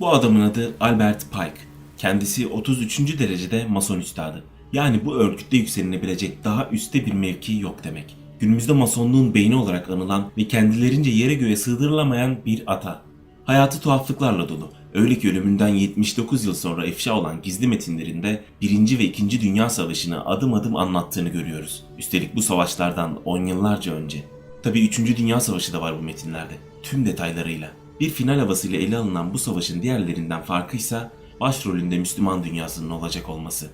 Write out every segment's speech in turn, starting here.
Bu adamın adı Albert Pike. Kendisi 33. derecede mason üstadı. Yani bu örgütte yükselinebilecek daha üstte bir mevki yok demek. Günümüzde masonluğun beyni olarak anılan ve kendilerince yere göğe sığdırılamayan bir ata. Hayatı tuhaflıklarla dolu. Öyle ki ölümünden 79 yıl sonra ifşa olan gizli metinlerinde 1. ve 2. Dünya Savaşı'nı adım adım anlattığını görüyoruz. Üstelik bu savaşlardan 10 yıllarca önce. Tabi 3. Dünya Savaşı da var bu metinlerde. Tüm detaylarıyla. Bir final havasıyla ele alınan bu savaşın diğerlerinden farkıysa başrolünde Müslüman dünyasının olacak olması.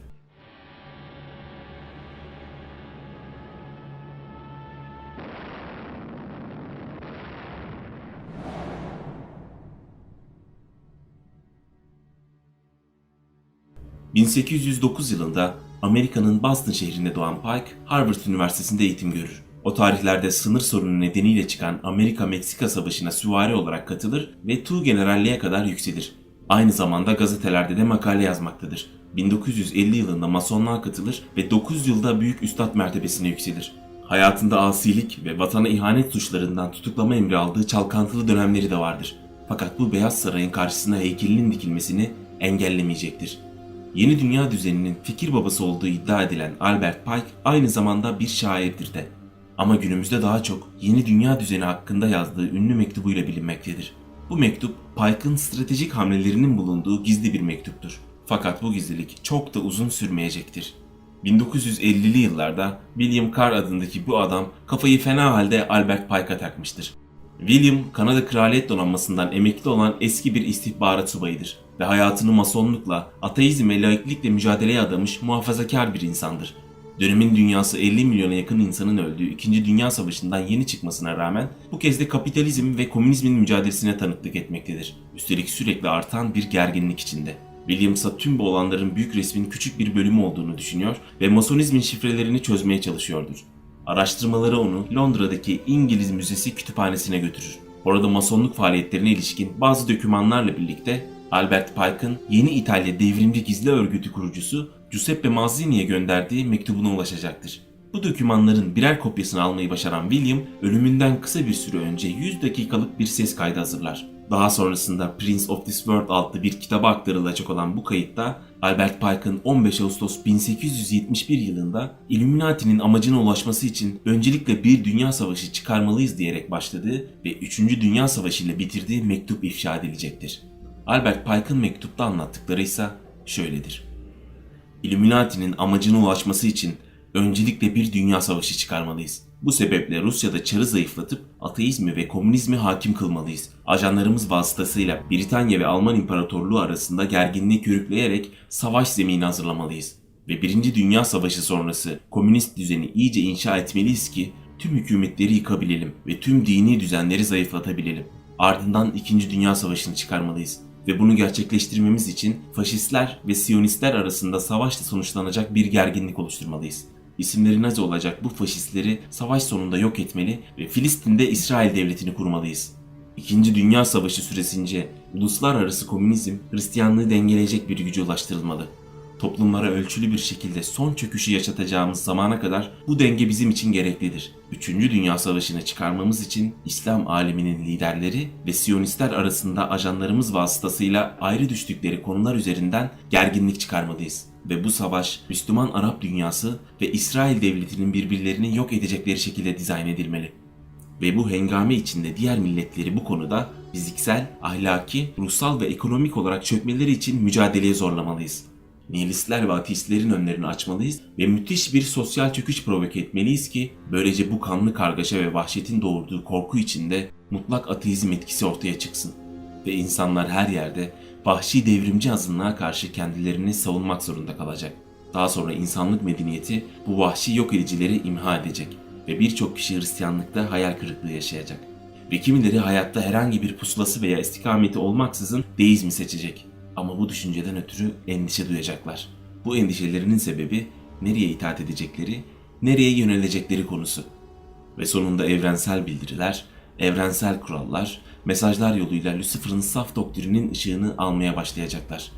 ...1809 yılında Amerika'nın Boston şehrinde doğan Pike, Harvard Üniversitesi'nde eğitim görür. O tarihlerde sınır sorunu nedeniyle çıkan Amerika-Meksika Savaşı'na süvari olarak katılır ve Tu generalliğe kadar yükselir. Aynı zamanda gazetelerde de makale yazmaktadır. 1950 yılında masonluğa katılır ve 9 yılda büyük üstad mertebesine yükselir. Hayatında asilik ve vatana ihanet suçlarından tutuklama emri aldığı çalkantılı dönemleri de vardır. Fakat bu Beyaz Saray'ın karşısına heykelinin dikilmesini engellemeyecektir. Yeni dünya düzeninin fikir babası olduğu iddia edilen Albert Pike aynı zamanda bir şairdir de. Ama günümüzde daha çok yeni dünya düzeni hakkında yazdığı ünlü mektubuyla bilinmektedir. Bu mektup Pike'ın stratejik hamlelerinin bulunduğu gizli bir mektuptur. Fakat bu gizlilik çok da uzun sürmeyecektir. 1950'li yıllarda William Carr adındaki bu adam kafayı fena halde Albert Pike'a takmıştır. William, Kanada Kraliyet Donanması'ndan emekli olan eski bir istihbarat subayıdır ve hayatını masonlukla, ateizm ve laiklikle mücadeleye adamış muhafazakar bir insandır. Dönemin dünyası 50 milyona yakın insanın öldüğü 2. Dünya Savaşı'ndan yeni çıkmasına rağmen bu kez de kapitalizm ve komünizmin mücadelesine tanıklık etmektedir. Üstelik sürekli artan bir gerginlik içinde. William ise tüm bu olanların büyük resmin küçük bir bölümü olduğunu düşünüyor ve masonizmin şifrelerini çözmeye çalışıyordur. Araştırmaları onu Londra'daki İngiliz Müzesi kütüphanesine götürür. Orada masonluk faaliyetlerine ilişkin bazı dokümanlarla birlikte Albert Pike'ın yeni İtalya devrimci gizli örgütü kurucusu Giuseppe Mazzini'ye gönderdiği mektubuna ulaşacaktır. Bu dokümanların birer kopyasını almayı başaran William, ölümünden kısa bir süre önce 100 dakikalık bir ses kaydı hazırlar. Daha sonrasında Prince of this World adlı bir kitaba aktarılacak olan bu kayıtta Albert Pike'ın 15 Ağustos 1871 yılında Illuminati'nin amacına ulaşması için öncelikle bir dünya savaşı çıkarmalıyız diyerek başladığı ve 3. Dünya Savaşı ile bitirdiği mektup ifşa edilecektir. Albert Pike'ın mektupta anlattıkları ise şöyledir. Illuminati'nin amacına ulaşması için öncelikle bir dünya savaşı çıkarmalıyız. Bu sebeple Rusya'da çarı zayıflatıp ateizmi ve komünizmi hakim kılmalıyız. Ajanlarımız vasıtasıyla Britanya ve Alman İmparatorluğu arasında gerginliği körükleyerek savaş zemini hazırlamalıyız. Ve Birinci Dünya Savaşı sonrası komünist düzeni iyice inşa etmeliyiz ki tüm hükümetleri yıkabilelim ve tüm dini düzenleri zayıflatabilelim. Ardından İkinci Dünya Savaşı'nı çıkarmalıyız ve bunu gerçekleştirmemiz için faşistler ve siyonistler arasında savaşla sonuçlanacak bir gerginlik oluşturmalıyız. İsimleri Nazi olacak bu faşistleri savaş sonunda yok etmeli ve Filistin'de İsrail devletini kurmalıyız. İkinci Dünya Savaşı süresince uluslararası komünizm Hristiyanlığı dengeleyecek bir güce ulaştırılmalı. Toplumlara ölçülü bir şekilde son çöküşü yaşatacağımız zamana kadar bu denge bizim için gereklidir. Üçüncü Dünya Savaşı'nı çıkarmamız için İslam aleminin liderleri ve Siyonistler arasında ajanlarımız vasıtasıyla ayrı düştükleri konular üzerinden gerginlik çıkarmalıyız. Ve bu savaş Müslüman Arap dünyası ve İsrail devletinin birbirlerini yok edecekleri şekilde dizayn edilmeli. Ve bu hengame içinde diğer milletleri bu konuda fiziksel, ahlaki, ruhsal ve ekonomik olarak çökmeleri için mücadeleye zorlamalıyız nihilistler ve ateistlerin önlerini açmalıyız ve müthiş bir sosyal çöküş provoke etmeliyiz ki böylece bu kanlı kargaşa ve vahşetin doğurduğu korku içinde mutlak ateizm etkisi ortaya çıksın ve insanlar her yerde vahşi devrimci azınlığa karşı kendilerini savunmak zorunda kalacak. Daha sonra insanlık medeniyeti bu vahşi yok edicileri imha edecek ve birçok kişi Hristiyanlıkta hayal kırıklığı yaşayacak. Ve kimileri hayatta herhangi bir pusulası veya istikameti olmaksızın deizmi seçecek. Ama bu düşünceden ötürü endişe duyacaklar. Bu endişelerinin sebebi nereye itaat edecekleri, nereye yönelecekleri konusu. Ve sonunda evrensel bildiriler, evrensel kurallar, mesajlar yoluyla Lucifer'ın saf doktrinin ışığını almaya başlayacaklar.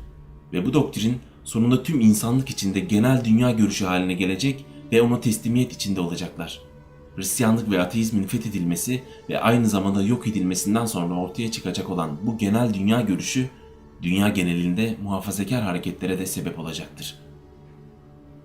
Ve bu doktrin sonunda tüm insanlık içinde genel dünya görüşü haline gelecek ve ona teslimiyet içinde olacaklar. Hristiyanlık ve ateizmin fethedilmesi ve aynı zamanda yok edilmesinden sonra ortaya çıkacak olan bu genel dünya görüşü dünya genelinde muhafazakar hareketlere de sebep olacaktır.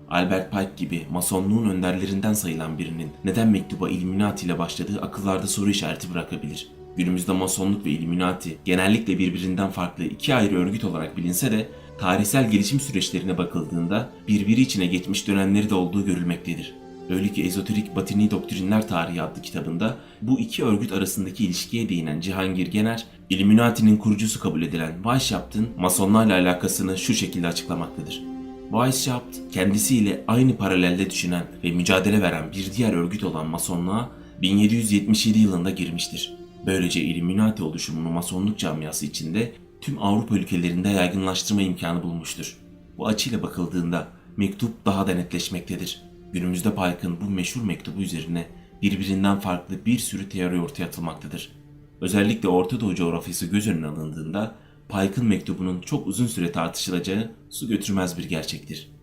Albert Pike gibi masonluğun önderlerinden sayılan birinin neden mektuba Illuminati ile başladığı akıllarda soru işareti bırakabilir. Günümüzde masonluk ve Illuminati genellikle birbirinden farklı iki ayrı örgüt olarak bilinse de tarihsel gelişim süreçlerine bakıldığında birbiri içine geçmiş dönemleri de olduğu görülmektedir. Öyle ki Ezoterik Batini Doktrinler Tarihi adlı kitabında bu iki örgüt arasındaki ilişkiye değinen Cihangir Gener, Illuminati'nin kurucusu kabul edilen Weishaft'ın masonlarla alakasını şu şekilde açıklamaktadır. Weishaupt kendisiyle aynı paralelde düşünen ve mücadele veren bir diğer örgüt olan masonluğa 1777 yılında girmiştir. Böylece Illuminati oluşumunu masonluk camiası içinde tüm Avrupa ülkelerinde yaygınlaştırma imkanı bulmuştur. Bu açıyla bakıldığında mektup daha da netleşmektedir. Günümüzde Pike'ın bu meşhur mektubu üzerine birbirinden farklı bir sürü teori ortaya atılmaktadır. Özellikle Orta Doğu coğrafyası göz önüne alındığında Pike'ın mektubunun çok uzun süre tartışılacağı su götürmez bir gerçektir.